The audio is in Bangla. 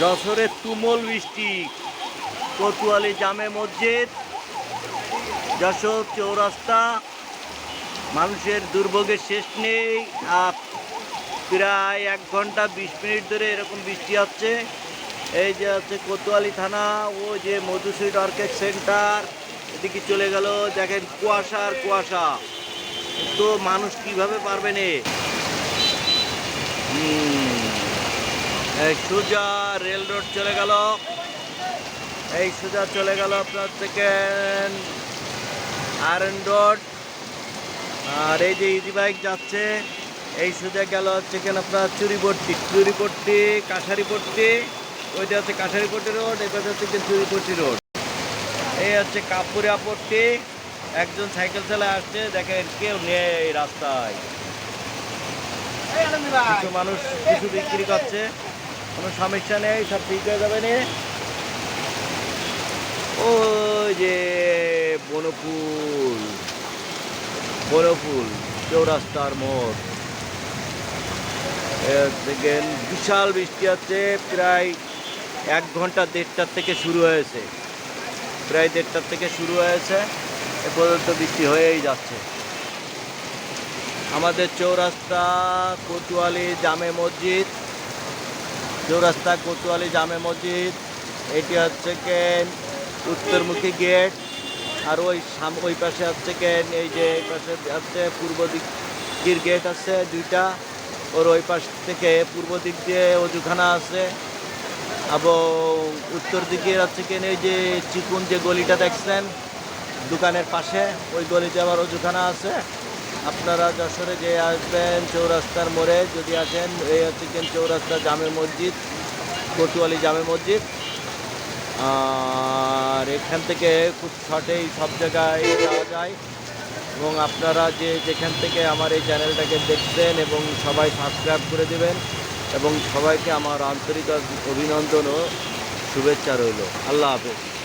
যশোরের তুমল বৃষ্টি। কোতোয়ালি জামে মসজিদ, যশোর চৌরাস্তা, মানুষের দুর্ভোগের শেষ নেই। প্রায় এক ঘণ্টা বিশ মিনিট ধরে এরকম বৃষ্টি হচ্ছে। এই যে হচ্ছে কোতোয়ালি থানা ও যে মধুসূদ অর্কেড সেন্টার, এদিকে চলে গেল। দেখেন কুয়াশা আর কুয়াশা। তো মানুষ কীভাবে পারবে নে? সোজা রেল রোড চলে গেল। এই সোজা চলে গেল আপনার থেকে আয়রন রোড আর এই যে ইজি বাইক যাচ্ছে এই সোজা গেল হচ্ছে কেন আপনার চুরিপট্টি চুরিপট্টি কাছারিপট্টি ওইটা হচ্ছে কাছারিপট্টি রোড এটা হচ্ছে চুরিপট্টি রোড এই হচ্ছে কাপুরিয়া পট্টি। একজন সাইকেল চালায় আসছে দেখেন কেউ নেই এই রাস্তায়। কিছু মানুষ কিছু বিক্রি করছে। কোনো সমস্যা নেই, সব ঠিক হয়ে যাবে নে। ও যে বনফুল বনফুল, চৌরাস্তার মোড়। দেখেন, বিশাল বৃষ্টি হচ্ছে, প্রায় এক ঘণ্টা দেড়টার থেকে শুরু হয়েছে। প্রায় দেড়টার থেকে শুরু হয়েছে, এ পর্যন্ত বৃষ্টি হয়েই যাচ্ছে। আমাদের চৌরাস্তা, কোতোয়ালি জামে মসজিদ চৌরাস্তা কোতোয়ালি জামে মসজিদ, এটি হচ্ছে কেন উত্তরমুখী গেট, আর ওই সাম, ওই পাশে হচ্ছে কেন, এই যে এই পাশে হচ্ছে পূর্ব দিকের গেট আছে দুইটা, ওর ওই পাশ থেকে পূর্ব দিক দিয়ে অজুখানা আছে, এবং উত্তর দিকে হচ্ছে কেন এই যে চিকুন যে গলিটা দেখছেন, দোকানের পাশে, ওই গলিতে আবার অজুখানা আছে। আপনারা যশোরে যে আসবেন চৌরাস্তার মোড়ে, যদি আসেন, এই হচ্ছে কেন চৌরাস্তা জামে মসজিদ, কোতোয়ালি জামে মসজিদ। আর এখান থেকে খুব শর্টেই সব জায়গায় যাওয়া যায়। এবং আপনারা যে যেখান থেকে আমার এই চ্যানেলটাকে দেখছেন এবং সবাই সাবস্ক্রাইব করে দেবেন এবং সবাইকে আমার আন্তরিক অভিনন্দন ও শুভেচ্ছা রইল। আল্লাহ হাফেজ।